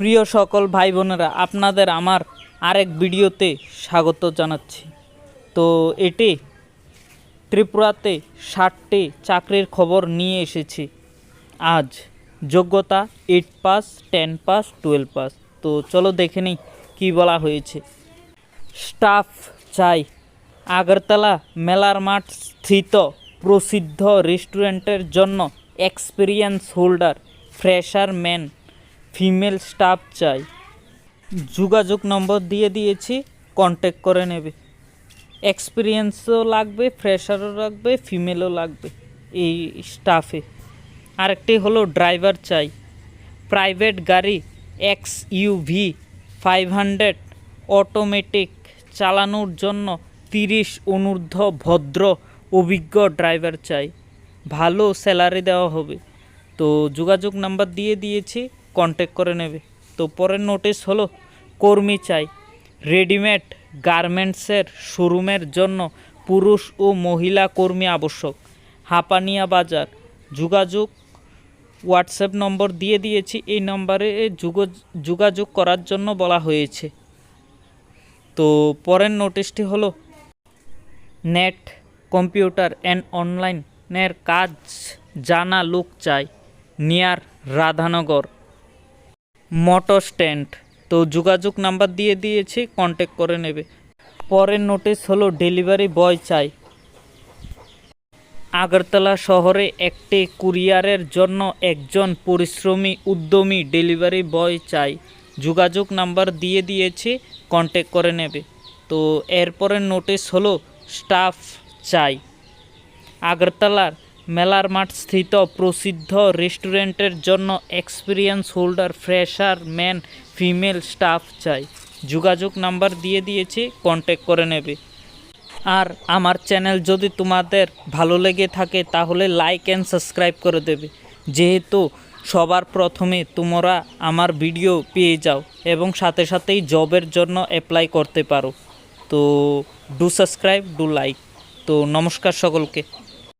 প্রিয় সকল ভাই বোনেরা আপনাদের আমার আরেক ভিডিওতে স্বাগত জানাচ্ছি। তো এটি ত্রিপুরাতে ষাটটি চাকরির খবর নিয়ে এসেছি। আজ যোগ্যতা eight pass, ten pass, twelve pass. তো চলো দেখে নিই কী বলা হয়েছে। স্টাফ চাই। আগরতলা মেলার মাঠ স্থিত প্রসিদ্ধ রেস্টুরেন্টের জন্য experience holder, fresher man. Female staff চাই। যোগাযোগ নম্বর দিয়ে দিয়েছি কন্ট্যাক্ট করে নেবে। এক্সপিরিয়েন্সও লাগবে ফ্রেশারও লাগবে ফিমেলও লাগবে এই স্টাফে আরেকটি হলো ড্রাইভার চাই। প্রাইভেট গাড়ি X UV five hundred automatic চালানোর জন্য তিরিশ অনূর্ধ্ব ভদ্র, অভিজ্ঞ ড্রাইভার চাই। ভালো স্যালারি দেওয়া হবে। তো যোগাযোগ নাম্বার দিয়ে দিয়েছি কন্ট্যাক্ট করে নেবে। তো পরের নোটিশ হলো, কর্মী চাই। রেডিমেড গার্মেন্টসের শোরুমের জন্য পুরুষ ও মহিলা কর্মী আবশ্যক। হাপানিয়া বাজার। যোগাযোগ হোয়াটসঅ্যাপ নম্বর দিয়ে দিয়েছি। এই নম্বরে যোগ- যোগাযোগ করার জন্য বলা হয়েছে। তো পরের নোটিশটি হলো নেট কম্পিউটার অ্যান্ড অনলাইনের কাজ জানা লোক চাই। নিয়ার রাধানগর। Motor stand. তো যোগাযোগ নাম্বার দিয়ে দিয়েছি কন্ট্যাক্ট করে নেবে। পরের নোটিশ হলো ডেলিভারি বয় চাই। আগরতলা শহরে একটি কুরিয়ারের জন্য একজন পরিশ্রমী, উদ্যমী ডেলিভারি বয় চাই। যোগাযোগ নাম্বার দিয়ে দিয়েছি কন্ট্যাক্ট করে নেবে। তো এরপরের নোটিশ হলো স্টাফ চাই। আগরতলার মেলার মাঠ স্থিত প্রসিদ্ধ রেস্টুরেন্টের জন্য experience holder fresher man female staff চাই। যোগাযোগ নাম্বার দিয়ে দিয়েছি কন্ট্যাক্ট করে নেবে। আর আমার চ্যানেল যদি তোমাদের ভালো লেগে থাকে, তাহলে লাইক অ্যান্ড সাবস্ক্রাইব করে দেবে। যেহেতু সবার প্রথমে তোমরা আমার ভিডিও পেয়ে যাও এবং সাথে সাথেই জবের জন্য অ্যাপ্লাই করতে পারো। তো ডু সাবস্ক্রাইব ডু লাইক তো, নমস্কার সকলকে।